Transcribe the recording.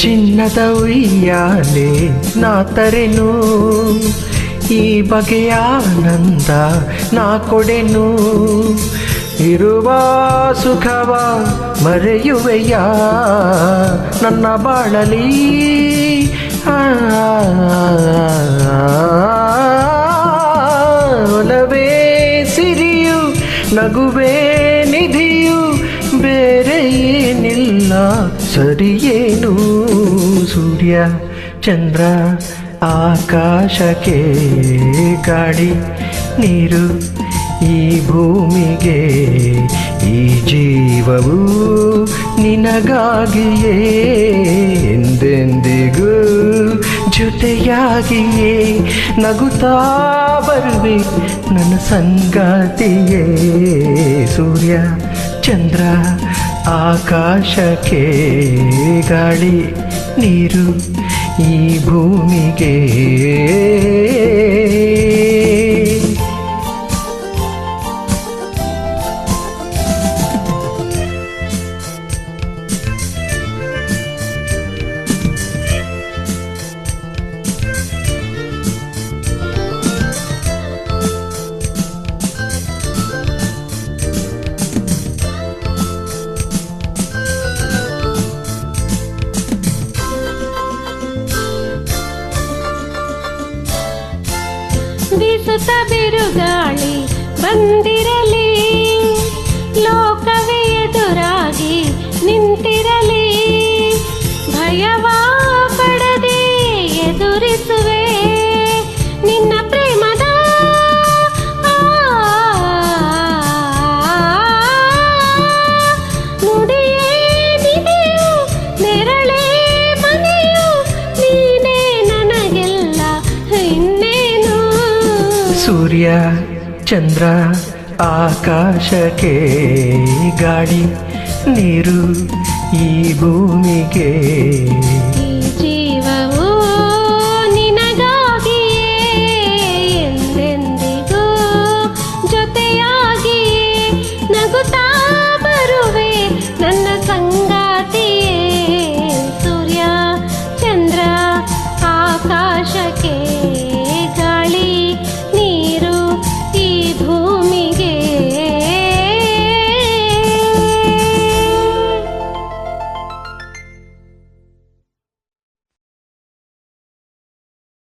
ಚಿನ್ನದ ಉಯ್ಯಾಲೆ ನಾ ತರೆನು ಈ ಬಗೆಯ ಆನಂದ ನಾ ಕೊಡೆನು. ಇರುವ ಸುಖವ ಮರೆಯುವೆಯ? ನನ್ನ ಬಾಳಲಿ ಆ, ಸರಿಯೇನು? ಸೂರ್ಯ, ಚಂದ್ರ ಆಕಾಶಕ್ಕೆ ಗಾಳಿ ನೀರು ಈ ಭೂಮಿಗೆ, ಈ ಜೀವವು ನಿನಗಾಗಿಯೇ ಎಂದೆಂದಿಗೂ ಜೊತೆಯಾಗಿಯೇ ನಗುತ್ತಾ ಬರುವೆ ನನ್ನ ಸಂಗಾತಿಯೇ. ಸೂರ್ಯ, ಚಂದ್ರ ಆಕಾಶಕ್ಕೆ ಗಾಳಿ ನೀರು ಈ ಭೂಮಿಗೆ. ಬೀಸುತ್ತ ಬಿರುಗಾಳಿ ಬಂದಿರಲಿ. ಸೂರ್ಯ ಚಂದ್ರ ಆಕಾಶಕ್ಕೆ ಗಾಡಿ ನೀರು ಈ ಭೂಮಿಗೆ. ಜೊತೆಯಾಗಿ ನಗುತ್ತಾ ಬರುವೆ. ನನ್ನ ಸಂಗ